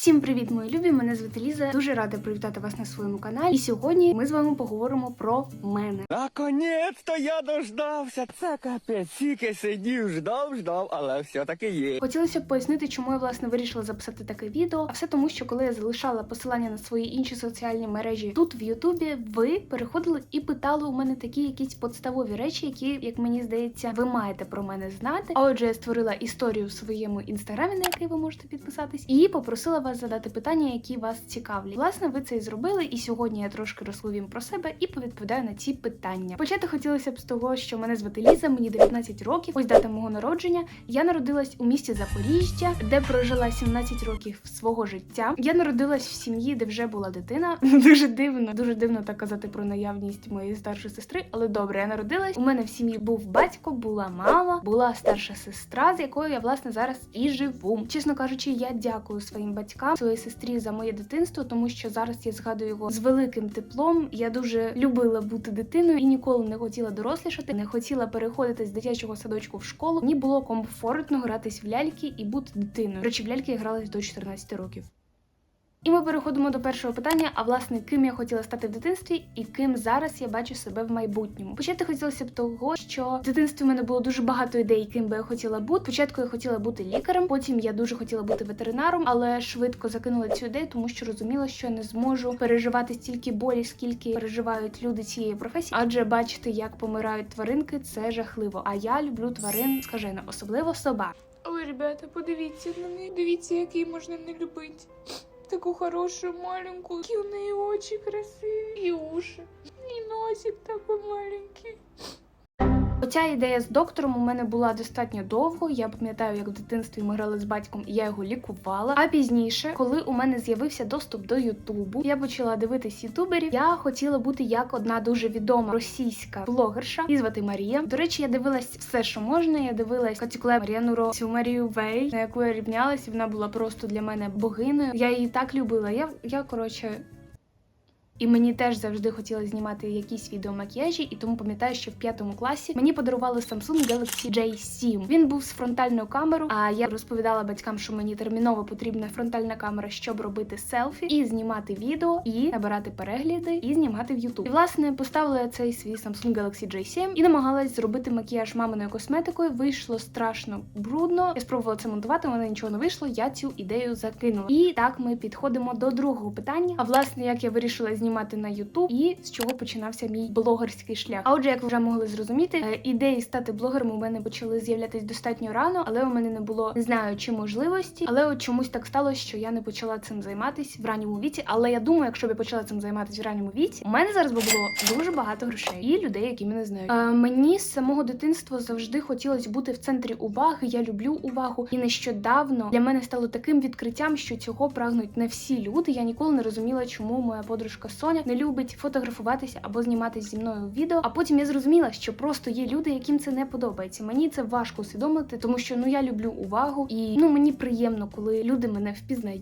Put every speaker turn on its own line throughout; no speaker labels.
Всім привіт, мої любі! Мене звати Ліза. Дуже рада привітати вас на своєму каналі. І сьогодні ми з вами поговоримо про мене.
Наконець-то я дождався. Це капець. Тільки сидів, ждав, ждав, але все-таки є.
Хотілося б пояснити, чому я власне вирішила записати таке відео. А все тому, що коли я залишала посилання на свої інші соціальні мережі тут в Ютубі, ви переходили і питали у мене такі якісь подставові речі, які, як мені здається, ви маєте про мене знати. А отже, я створила історію в своєму інстаграмі, на який ви можете підписатись, і попросила вас задати питання, які вас цікавлять. Власне, ви це і зробили, і сьогодні я трошки розповім про себе і повідповідаю на ці питання. Почати хотілося б з того, що мене звати Ліза, мені 19 років. Ось дата мого народження. Я народилась у місті Запоріжжя, де прожила 17 років свого життя. Я народилась в сім'ї, де вже була дитина. Дуже дивно, дуже дивно так казати про наявність моєї старшої сестри, але добре, я народилась. У мене в сім'ї був батько, була мама, була старша сестра, з якою я власне зараз і живу. Чесно кажучи, я дякую своїм батькам, своїй сестрі за моє дитинство, тому що зараз я згадую його з великим теплом. Я дуже любила бути дитиною і ніколи не хотіла дорослішати, не хотіла переходити з дитячого садочку в школу. Мені було комфортно гратись в ляльки і бути дитиною. До Речі, в ляльки я гралась до 14 років. І ми переходимо до першого питання: а власне, ким я хотіла стати в дитинстві і ким зараз я бачу себе в майбутньому. Почати хотілося б того, що в дитинстві в мене було дуже багато ідей, ким би я хотіла бути. Спочатку я хотіла бути лікарем, потім я дуже хотіла бути ветеринаром, але швидко закинула цю ідею, тому що розуміла, що я не зможу переживати стільки болі, скільки переживають люди цієї професії. Адже бачити, як помирають тваринки, це жахливо. А я люблю тварин скажено, особливо собак.
Ой, ребята, подивіться на неї. Дивіться, який можна не любити. Таку хорошу маленькую. які у нее очі красивые. И уши. И носик такой маленький.
Оця ідея з доктором у мене була достатньо довго. Я пам'ятаю, як в дитинстві ми грали з батьком, і я його лікувала. А пізніше, коли у мене з'явився доступ до Ютубу, я почала дивитись ютуберів. Я хотіла бути як одна дуже відома російська блогерша, її звати Марія. До речі, я дивилась все, що можна. Я дивилась Катюкле Марія Нуро, цю Марію Вей, на яку я рівнялась, і вона була просто для мене богиною. Я її так любила. Я, я коротше. І мені теж завжди хотілося знімати якісь відеомакіяжі, і тому пам'ятаю, що в п'ятому класі мені подарували Samsung Galaxy J7. Він був з фронтальною камерою. А я розповідала батькам, що мені терміново потрібна фронтальна камера, щоб робити селфі і знімати відео, і набирати перегляди, і знімати в YouTube. І власне поставила я цей свій Samsung Galaxy J7 і намагалась зробити макіяж маминою косметикою. Вийшло страшно брудно. Я спробувала це монтувати, але нічого не вийшло. Я цю ідею закинула. І так ми підходимо до другого питання. А власне, як я вирішила знімати на YouTube і з чого починався мій блогерський шлях. А отже, як ви вже могли зрозуміти, е, ідеї стати блогером у мене почали з'являтись достатньо рано, але у мене не було не знаю чи можливості. Але от чомусь так сталося, що я не почала цим займатися в ранньому віці. Але я думаю, якщо б я почала цим займатися в ранньому віці, у мене зараз би було дуже багато грошей і людей, які мене знають. Е, мені з самого дитинства завжди хотілося бути в центрі уваги. Я люблю увагу, і нещодавно для мене стало таким відкриттям, що цього прагнуть не всі люди. Я ніколи не розуміла, чому моя подружка Соня не любить фотографуватися або зніматися зі мною відео. А потім я зрозуміла, що просто є люди, яким це не подобається. Мені це важко усвідомити, тому що ну я люблю увагу, і ну мені приємно, коли люди мене впізнають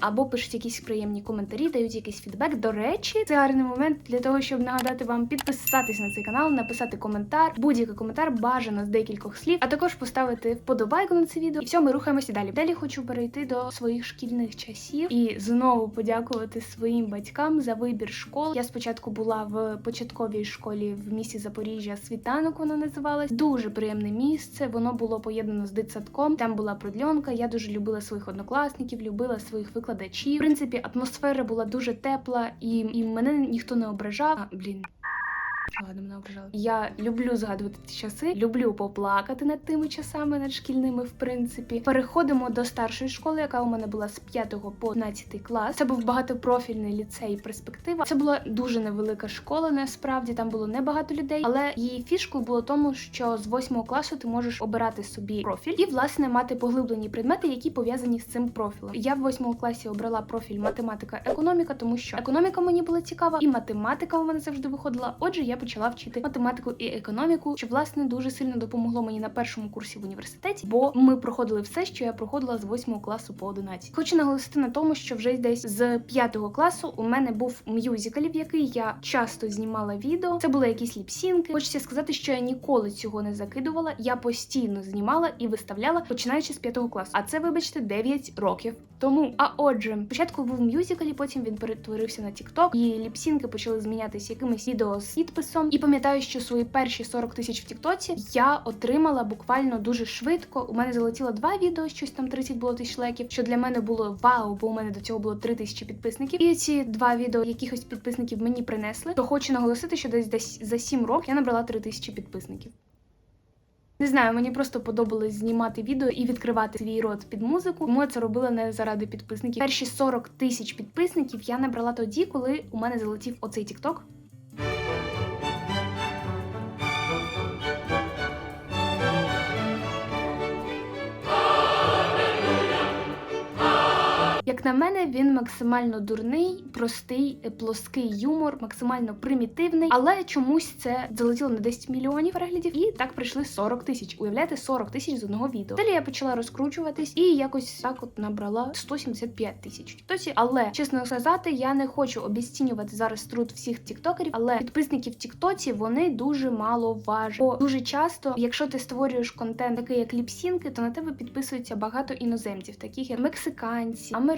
або пишуть якісь приємні коментарі, дають якийсь фідбек. До речі, це гарний момент для того, щоб нагадати вам підписатись на цей канал, написати коментар, будь-який коментар бажано з декількох слів, а також поставити вподобайку на це відео. І все, ми рухаємося далі. Далі хочу перейти до своїх шкільних часів і знову подякувати своїм батькам за вибір школ. Я спочатку була в початковій школі в місті Запоріжжя. Світанок вона називалась. Дуже приємне місце. Воно було поєднано з дитсадком. Там була продльонка. Я дуже любила своїх однокласників, любила своїх викладачів. В принципі, атмосфера була дуже тепла, і, і мене ніхто не ображав. А, блін. Ладно, мене ображали. Я люблю згадувати ті часи, люблю поплакати над тими часами, над шкільними, в принципі. Переходимо до старшої школи, яка у мене була з 5 по 11 клас. Це був багатопрофільний ліцей перспектива. Це була дуже невелика школа, насправді там було небагато людей, але її фішкою було тому, що з 8 класу ти можеш обирати собі профіль і власне мати поглиблені предмети, які пов'язані з цим профілем. Я в 8 класі обрала профіль математика, економіка, тому що економіка мені була цікава, і математика у мене завжди виходила. Отже, я почала вчити математику і економіку, що власне дуже сильно допомогло мені на першому курсі в університеті, бо ми проходили все, що я проходила з 8 класу по 11. Хочу наголосити на тому, що вже десь з 5 класу у мене був мюзикл, в який я часто знімала відео. Це були якісь ліпсінки. Хочеться сказати, що я ніколи цього не закидувала. Я постійно знімала і виставляла, починаючи з 5 класу. А це, вибачте, 9 років тому. А отже, спочатку був мюзикл, потім він перетворився на TikTok, і ліпсінки почали змінятися якимись відео з підписом. І пам'ятаю, що свої перші 40 тисяч в Тіктоці я отримала буквально дуже швидко. У мене залетіло два відео, щось там 30 було тисяч лайків, що для мене було вау, бо у мене до цього було 3 тисячі підписників. І ці два відео якихось підписників мені принесли. То хочу наголосити, що десь десь за 7 років я набрала 3 тисячі підписників. Не знаю, мені просто подобалось знімати відео і відкривати свій рот під музику. Тому я це робила не заради підписників. Перші 40 тисяч підписників я набрала тоді, коли у мене залетів оцей TikTok. Як на мене, він максимально дурний, простий, е, плоский юмор, максимально примітивний, але чомусь це залетіло на 10 мільйонів переглядів, і так прийшли 40 тисяч. Уявляєте, 40 тисяч з одного відео. Далі я почала розкручуватись і якось так от набрала 175 тисяч. Тіктоці. Але чесно сказати, я не хочу обіцінювати зараз труд всіх тіктокерів, але підписники в Тіктоці вони дуже мало важать. Бо дуже часто, якщо ти створюєш контент такий як ліпсінки, то на тебе підписується багато іноземців, таких як мексиканці, американці,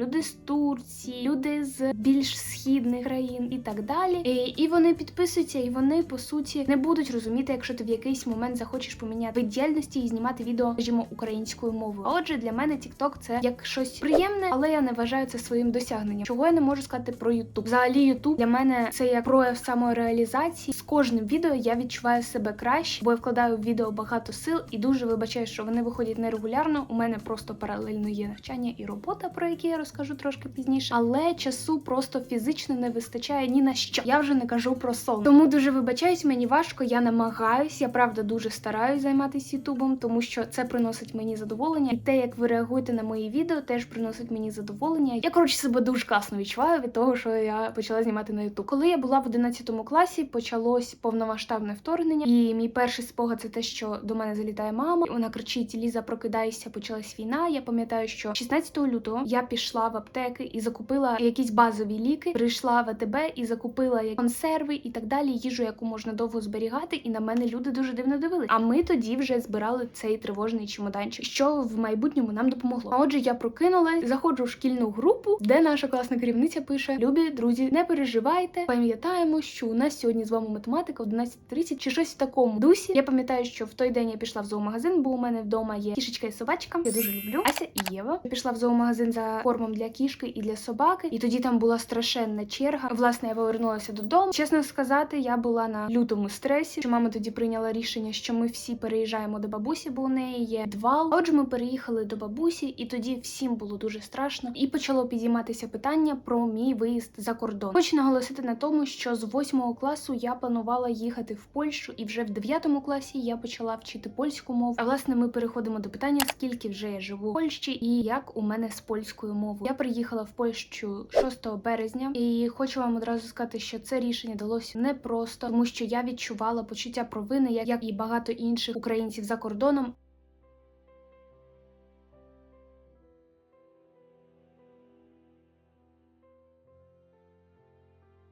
люди з Турції, люди з більш східних країн і так далі. І, і вони підписуються, і вони по суті не будуть розуміти, якщо ти в якийсь момент захочеш поміняти діяльності і знімати відео, скажімо, українською мовою. А отже, для мене TikTok це як щось приємне, але я не вважаю це своїм досягненням. Чого я не можу сказати про YouTube. Взагалі, YouTube для мене це як прояв самореалізації. З кожним відео я відчуваю себе краще, бо я вкладаю в відео багато сил і дуже вибачаю, що вони виходять нерегулярно. У мене просто паралельно є навчання і робота, про які я розкажу трошки пізніше. Але часу просто фізично не вистачає ні на що. Я вже не кажу про сон. Тому дуже вибачаюсь, мені важко. Я намагаюсь. Я правда дуже стараюсь займатися Ютубом, тому що це приносить мені задоволення. І те, як ви реагуєте на мої відео, теж приносить мені задоволення. Я коротше себе дуже класно відчуваю від того, що я почала знімати на Ютуб. Коли я була в 11 класі, почалось повномасштабне вторгнення, і мій перший спогад це те, що до мене залітає мама. Вона кричить: Ліза, прокидайся, почалась війна. Я пам'ятаю, що 16 лютого я пішла в аптеки і закупила якісь базові ліки. Прийшла в АТБ і закупила консерви і так далі, їжу, яку можна довго зберігати. І на мене люди дуже дивно дивились. А ми тоді вже збирали цей тривожний чемоданчик, що в майбутньому нам допомогло. А отже, я прокинулась, заходжу в шкільну групу, де наша класна керівниця пише: Любі друзі, не переживайте. Пам'ятаємо, що у нас сьогодні з вами математика 11.30 чи щось в такому дусі. Я пам'ятаю, що в той день я пішла в зоомагазин, бо у мене вдома є кішечка і собачка. Я дуже люблю. Ася і Єва. Я пішла в зоомагазин за кормом для кішки і для собаки, і тоді там була страшенна черга. Власне, я повернулася додому. Чесно сказати, я була на лютому стресі. Що мама тоді прийняла рішення, що ми всі переїжджаємо до бабусі, бо у неї є двал. Отже, ми переїхали до бабусі, і тоді всім було дуже страшно. І почало підійматися питання про мій виїзд за кордон. Хочу наголосити на тому, що з восьмого класу я планувала їхати в Польщу, і вже в дев'ятому класі я почала вчити польську мову. А власне, ми переходимо до питання, скільки вже я живу в Польщі і як у мене з польською мовою. Я приїхала в Польщу 6 березня, і хочу вам одразу сказати, що це рішення далося непросто, тому що я відчувала почуття провини, як і багато інших українців за кордоном.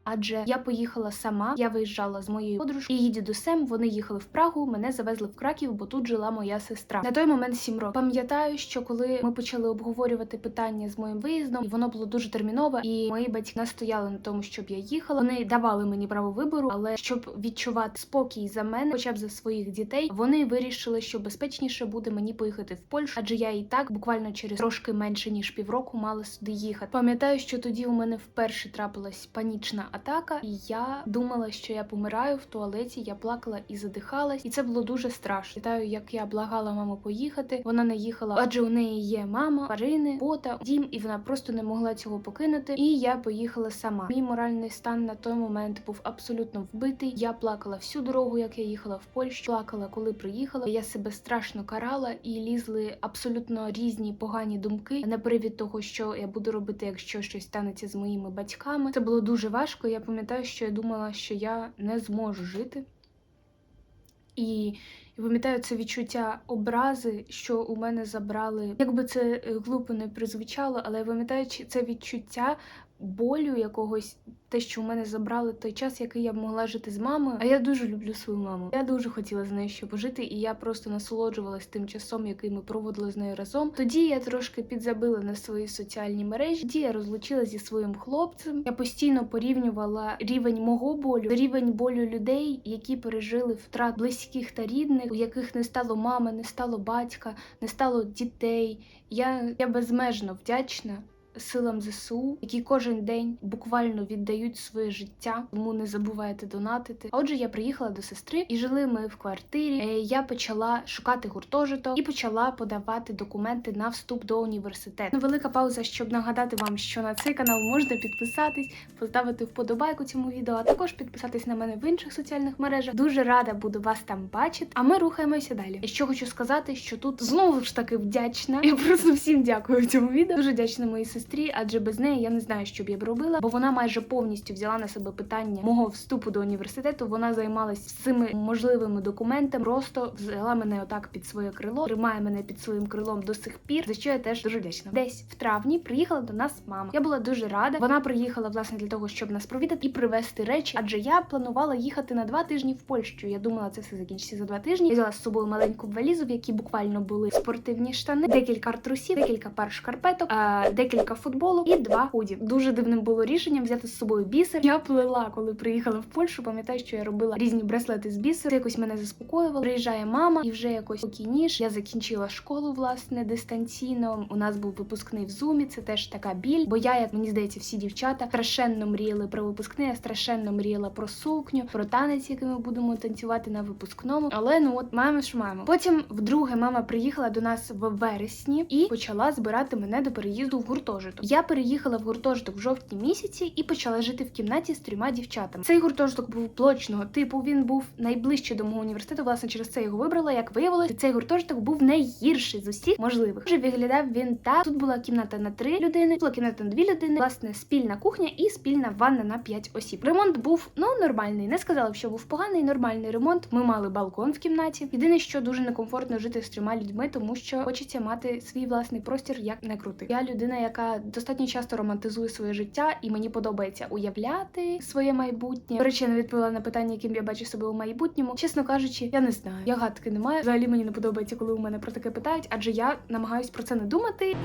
Адже я поїхала сама, я виїжджала з моєю подружкою, її дідусем. Вони їхали в Прагу. Мене завезли в Краків, бо тут жила моя сестра. На той момент сім років. Пам'ятаю, що коли ми почали обговорювати питання з моїм виїздом, і воно було дуже термінове, і мої батьки настояли на тому, щоб я їхала. Вони давали мені право вибору, але щоб відчувати спокій за мене, хоча б за своїх дітей, вони вирішили, що безпечніше буде мені поїхати в Польщу, адже я і так буквально через трошки менше ніж півроку мала сюди їхати. Пам'ятаю, що тоді у мене вперше трапилась панічна атака, і я думала, що я помираю в туалеті. Я плакала і задихалась, і це було дуже страшно. Пам'ятаю, як я благала маму поїхати. Вона не їхала, адже у неї є мама, тварини, бота, дім, і вона просто не могла цього покинути. І я поїхала сама. Мій моральний стан на той момент був абсолютно вбитий. Я плакала всю дорогу, як я їхала в Польщу. Плакала, коли приїхала. Я себе страшно карала і лізли абсолютно різні погані думки на привід того, що я буду робити, якщо щось станеться з моїми батьками. Це було дуже важко. Важко. Я пам'ятаю, що я думала, що я не зможу жити. І і пам'ятаю це відчуття образи, що у мене забрали. Якби це е, глупо не призвучало, але я пам'ятаю це відчуття болю якогось, те, що у мене забрали той час, який я б могла жити з мамою. А я дуже люблю свою маму. Я дуже хотіла з нею ще пожити, і я просто насолоджувалась тим часом, який ми проводили з нею разом. Тоді я трошки підзабила на свої соціальні мережі. Тоді я розлучилася зі своїм хлопцем. Я постійно порівнювала рівень мого болю, рівень болю людей, які пережили втрат близьких та рідних, у яких не стало мами, не стало батька, не стало дітей. Я, я безмежно вдячна. Силам ЗСУ, які кожен день буквально віддають своє життя, тому не забувайте донатити. Отже, я приїхала до сестри і жили ми в квартирі. Е, Я почала шукати гуртожиток і почала подавати документи на вступ до університету. Невелика пауза, щоб нагадати вам, що на цей канал можна підписатись, поставити вподобайку цьому відео, а також підписатись на мене в інших соціальних мережах. Дуже рада буду вас там бачити. А ми рухаємося далі. І що хочу сказати, що тут знову ж таки вдячна. Я просто всім дякую цьому відео. Дуже вдячна моїй сестрі, адже без неї я не знаю, що б я б робила, бо вона майже повністю взяла на себе питання мого вступу до університету. Вона займалась всіми можливими документами, просто взяла мене отак під своє крило, тримає мене під своїм крилом до сих пір. За що я теж дуже вдячна. Десь в травні приїхала до нас мама. Я була дуже рада. Вона приїхала власне для того, щоб нас провідати і привезти речі, адже я планувала їхати на два тижні в Польщу. Я думала, це все закінчиться за два тижні. Я взяла з собою маленьку валізу, в якій буквально були спортивні штани, декілька трусів, декілька пар шкарпеток, а, декілька футболок і два худі. Дуже дивним було рішенням взяти з собою бісер. Я плела, коли приїхала в Польщу. Пам'ятаю, що я робила різні браслети з бісеру. Це якось мене заспокоювало. Приїжджає мама, і вже якось спокійніше. Я закінчила школу власне дистанційно. У нас був випускний в зумі. Це теж така біль. Бо я, як мені здається, всі дівчата страшенно мріяли про випускний, я страшенно мріяла про сукню, про танець, який ми будемо танцювати на випускному. Але ну от маємо, що маємо. Потім, вдруге, мама приїхала до нас в вересні і почала збирати мене до переїзду в гуртожиток. Я переїхала в гуртожиток в жовтні місяці і почала жити в кімнаті з трьома дівчатами. Цей гуртожиток був блочного типу. Він був найближче до мого університету. Власне, через це його вибрала. Як виявилось, цей гуртожиток був найгірший з усіх можливих. Вже виглядав він так. Тут була кімната на три людини, була кімната на дві людини, власне, спільна кухня і спільна ванна на п'ять осіб. Ремонт був ну нормальний. Не сказала б, що був поганий, нормальний ремонт. Ми мали балкон в кімнаті. Єдине, що дуже некомфортно жити з трьома людьми, тому що хочеться мати свій власний простір, як не крути. Я людина, яка достатньо часто романтизує своє життя, і мені подобається уявляти своє майбутнє. До речі, я не відповіла на питання, яким я бачу себе у майбутньому. Чесно кажучи, я не знаю. Я гадки не маю. Взагалі мені не подобається, коли у мене про таке питають, адже я намагаюсь про це не думати.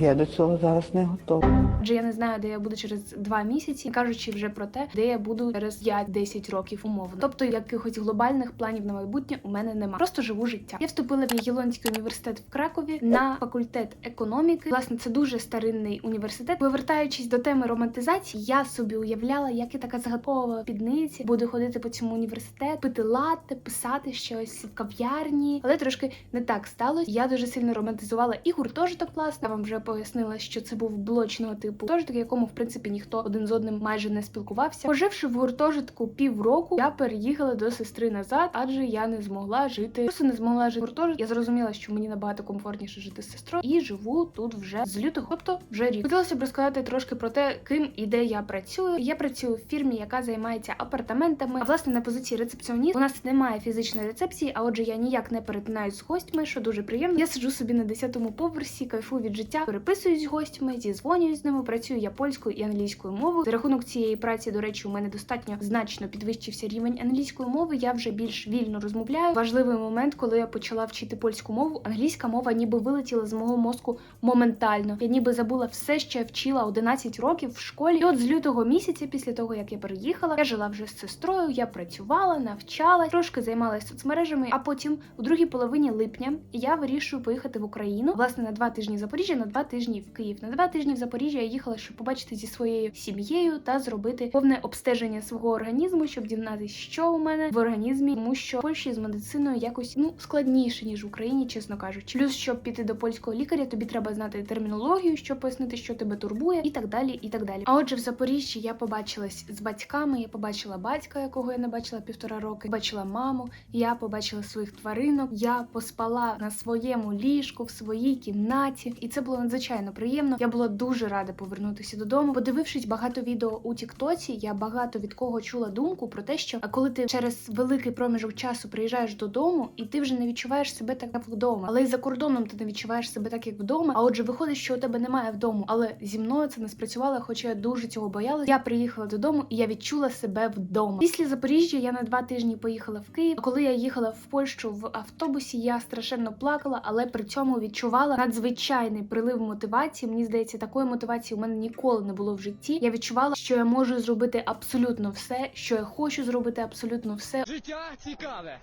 Я до цього зараз не готова.
Адже я не знаю, де я буду через два місяці, кажучи вже про те, де я буду через 5-10 років умовно. Тобто якихось глобальних планів на майбутнє у мене немає. Просто живу життя. Я вступила в Ягелонський університет в Кракові на факультет економіки. Власне, це дуже старинний університет. Повертаючись до теми романтизації, я собі уявляла, як я така загадкова підниця буду ходити по цьому університету, пити латте, писати щось в кав'ярні, але трошки не так сталося. Я дуже сильно романтизувала і гуртожиток. Власне, я вам вже пояснила, що це був блочного типу гуртожиток, якому в принципі ніхто один з одним майже не спілкувався. Поживши в гуртожитку півроку, я переїхала до сестри назад, адже я не змогла жити. Просто не змогла жити в гуртожитку. Я зрозуміла, що мені набагато комфортніше жити з сестрою, і живу тут вже з лютого, тобто вже рік. Хотілося б розказати трошки про те, ким і де я працюю. Я працюю в фірмі, яка займається апартаментами. А власне на позиції рецепціоніст у нас немає фізичної рецепції, а отже, я ніяк не перетинаюсь з гостями, що дуже приємно. Я сиджу собі на 10-му поверсі, кайфую від життя, переписуюсь з гостями, зізвонююсь з ними. Працюю я польською і англійською мовою. За рахунок цієї праці, до речі, у мене достатньо значно підвищився рівень англійської мови. Я вже більш вільно розмовляю. Важливий момент, коли я почала вчити польську мову, англійська мова ніби вилетіла з мого мозку моментально. Я ніби забула все, що я вчила 11 років в школі. І от з лютого місяця, після того як я переїхала, я жила вже з сестрою. Я працювала, навчалась, трошки займалася соцмережами. А потім, у другій половині липня, я вирішую поїхати в Україну. Власне, на два тижні в Запоріжжя, на два тижні в Київ. На два тижні в Запоріжжя я їхала, щоб побачити зі своєю сім'єю та зробити повне обстеження свого організму, щоб дізнатися, що у мене в організмі, тому що в Польщі з медициною якось ну складніше ніж в Україні, чесно кажучи. Плюс, щоб піти до польського лікаря, тобі треба знати термінологію, що пояснити, що тебе турбує, і так далі. І так далі. А отже, в Запоріжжі я побачилась з батьками. Я побачила батька, якого я не бачила півтора роки. Бачила маму. Я побачила своїх тваринок. Я поспала на своєму ліжку в своїй кімнаті, і це було надзвичайно приємно. Я була дуже рада повернутися додому. Подивившись багато відео у Тіктоці, я багато від кого чула думку про те, що коли ти через великий проміжок часу приїжджаєш додому, і ти вже не відчуваєш себе так як вдома, але і за кордоном ти не відчуваєш себе так, як вдома. А отже, виходить, що у тебе немає вдома. Але зі мною це не спрацювало, хоча я дуже цього боялась. Я приїхала додому і я відчула себе вдома. Після Запоріжжя я на два тижні поїхала в Київ. Коли я їхала в Польщу в автобусі, я страшенно плакала, але при цьому відчувала надзвичайний прилив мотивації. Мені здається, такої мотивації у мене ніколи не було в житті. Я відчувала, що я можу зробити абсолютно все, що я хочу зробити абсолютно все.
Життя цікаве.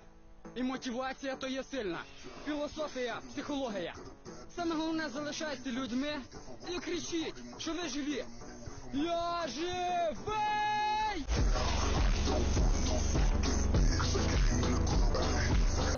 І мотивація то є сильна. Філософія, психологія. Саме головне залишайтеся людьми і кричіть, що ви живі. Я живий!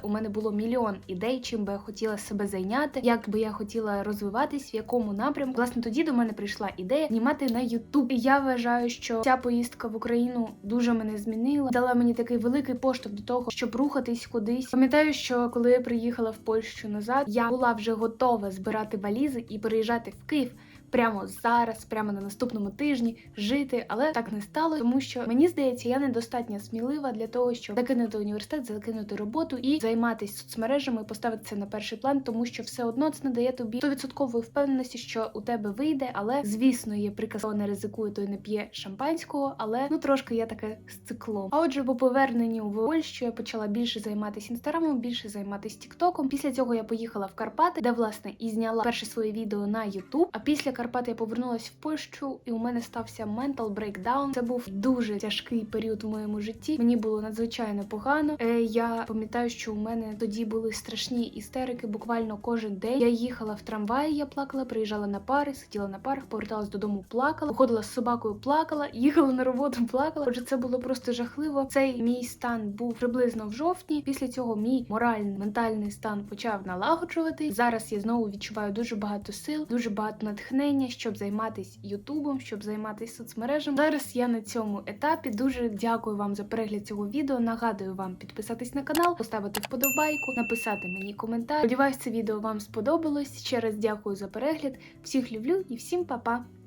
У мене було мільйон ідей, чим би я хотіла себе зайняти, як би я хотіла розвиватись, в якому напрямку. Власне, тоді до мене прийшла ідея знімати на Ютуб. І я вважаю, що ця поїздка в Україну дуже мене змінила, дала мені такий великий поштовх до того, щоб рухатись кудись. Пам'ятаю, що коли я приїхала в Польщу назад, я була вже готова збирати валізи і переїжджати в Київ. Прямо зараз, прямо на наступному тижні жити, але так не стало, тому що мені здається, я недостатньо смілива для того, щоб закинути університет, закинути роботу і займатися соцмережами, поставити це на перший план, тому що все одно це не дає тобі 100% впевненості, що у тебе вийде. Але звісно, є приказ, хто не ризикує, той не п'є шампанського. Але ну трошки є таке з циклом. А отже, по поверненню в Польщу я почала більше займатися інстаграмом, більше займатися Тіктоком. Після цього я поїхала в Карпати, де власне і зняла перше своє відео на Ютуб. А після Карпат я повернулася в Польщу, і у мене стався ментал брейкдаун. Це був дуже тяжкий період в моєму житті. Мені було надзвичайно погано. Е, я пам'ятаю, що у мене тоді були страшні істерики. Буквально кожен день я їхала в трамваї, я плакала, приїжджала на пари, сиділа на парах, поверталась додому, плакала, ходила з собакою, плакала, їхала на роботу, плакала. Отже, це було просто жахливо. Цей мій стан був приблизно в жовтні. Після цього мій моральний ментальний стан почав налагоджувати. Зараз я знову відчуваю дуже багато сил, дуже багато натхнення, щоб займатися Ютубом, щоб займатися соцмережами. Зараз я на цьому етапі. Дуже дякую вам за перегляд цього відео. Нагадую вам підписатись на канал, поставити вподобайку, написати мені коментар. Сподіваюсь, це відео вам сподобалось. Ще раз дякую за перегляд. Всіх люблю і всім па-па!